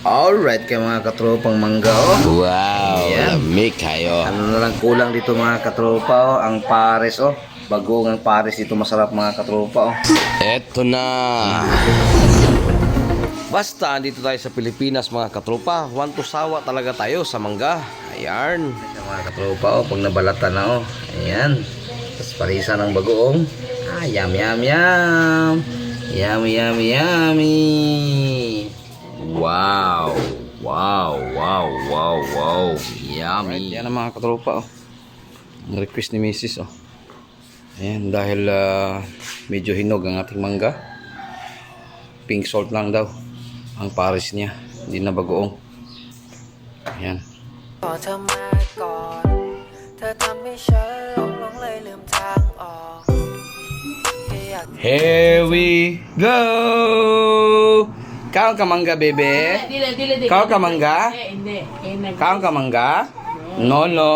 Alright kaya mga katropang mangga oh. Wow, Ayan. lamig kayo. Ano na lang kulang dito mga katropa oh. Ang pares oh. Bagong ang pares dito masarap mga katropa oh. Eto na. Basta, andito tayo sa Pilipinas mga katropa. Want to sawa talaga tayo sa mangga. Ayan. Mga katropa oh. Pag nabalatan na oh. Ayan. Tapos parisa ng bagoong. Ah, yum yum yum. Yummy yummy yummy. Wow. Wow, wow, wow, wow. Yummy. Yan ang mga katropa oh. Ang request ni Mrs. oh. Ayan, dahil ah, medyo hinog ang ating mangga. Pink salt lang daw ang pares niya. Hindi na bagoong. Ayan. ขอเธอมาก่อน เธอทำให้ฉันหลงหลงเลยลืมทางออกแค่อยาก Here we go! Kaon ka mangga, bebe? Dile, dile, dile. Kaon ka mangga? Eh, hindi. Eh, nag- Kaon ka mangga? No, no.